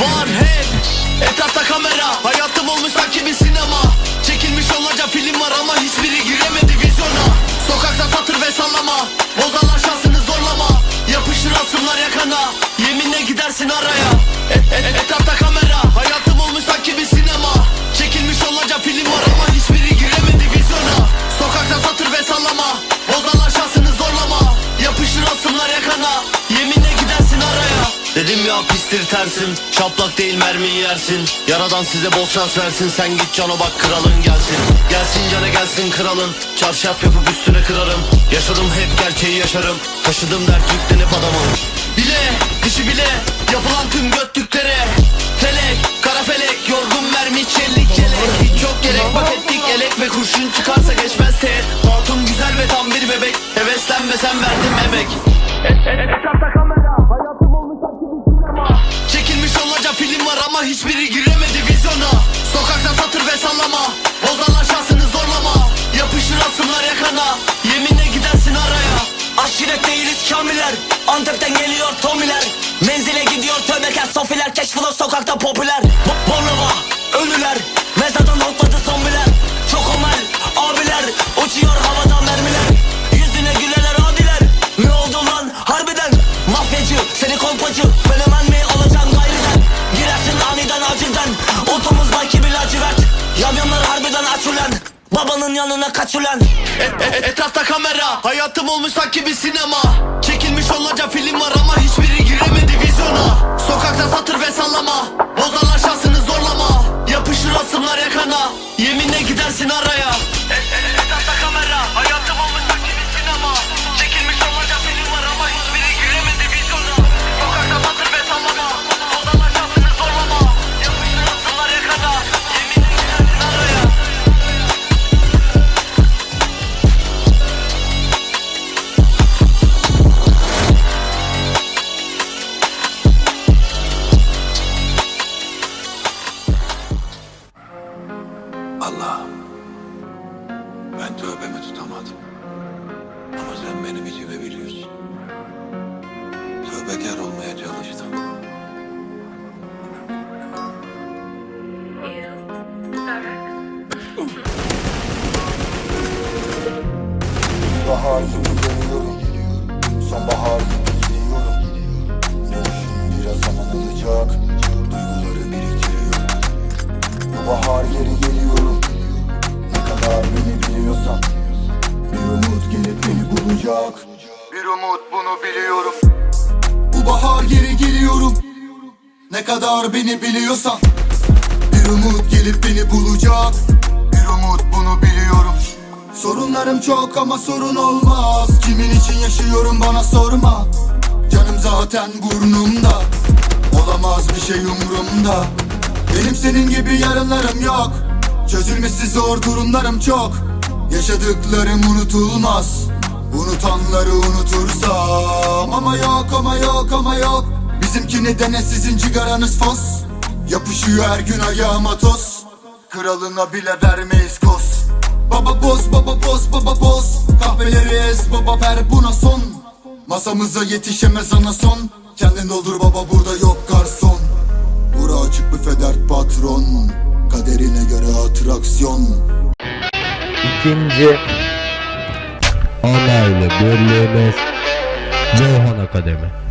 Var hep etrafta kamera. Hayatım olmuş sanki bir sinema. Çekilmiş onlarca film var ama hiçbiri giremedi vizyona. Sokakta satır ve sallama. Bozarlar şansını zorlama. Yapışır asımlar yakana. Yeminle gidersin araya. E- e- Etrafta kamera. Hayatım Dedim ya pistir tersin Şaplak değil mermiyi yersin Yaradan size bol şans versin Sen git cana bak kralın gelsin Gelsin cana gelsin kralın Çarşaf yapıp üstüne kırarım Yaşadım hep gerçeği yaşarım Taşıdım dert yüklenip adamım Bile dişi bile Yapılan tüm göttüklere Felek kara felek Yorgun mermi çelik çelek Hiç yok gerek bak ettik elek Ve kurşun çıkarsa geçmez teğet Hatun güzel ve tam bir bebek Heveslenmesen verdim emek Etrafta ama hiçbiri giremedi vizyona. Sokakta satır ve sallama. Bozarlar şansını zorlama. Yapışır asımlar yakana. Yeminle gidersin araya. Aşiret değiliz kamiller Antep'ten geliyor Tomiler. Menzile gidiyor tövbekar sofiler Keşfula sokakta popüler. Bo- Bornova Yamyamlar harbiden aç ulan Babanın yanına kaç ulan E- e- Etrafta kamera Hayatım olmuş sanki bir sinema. Çekilmiş onlarca film var ama hiçbiri giremedi vizyona. Sokakta satır ve sallama Bozarlar şansını zorlama. Yapışır asımlar yakana Yeminle gidersin araya sen benim içimi biliyorsun. Tövbekar olmaya çalıştım. Bahar bulacak Bir umut bunu biliyorum. Bu bahar geri geliyorum. Ne kadar beni biliyorsan Bir umut gelip beni bulacak. Bir umut bunu biliyorum. Sorunlarım çok ama sorun olmaz. Kimin için yaşıyorum bana sorma. Canım zaten burnumda. Olamaz bir şey umurumda. Benim senin gibi yarınlarım yok. Çözülmesi zor durumlarım çok. Yaşadıklarım unutulmaz Unutanları unutursam. Ama yok ama yok ama yok. Bizimki nedene sizin cigaranız fos. Yapışıyor her gün ayağıma toz. Kralına bile vermeyiz kos. Baba boz baba boz baba boz. Kahveleri ez baba ver buna son. Masamıza yetişemez ana son. Kendin doldur baba burada yok garson. Bura açık büfe dert patron. Kaderine göre atraksiyon. İkinci onaylı birliğimiz Ceyhan Akademi.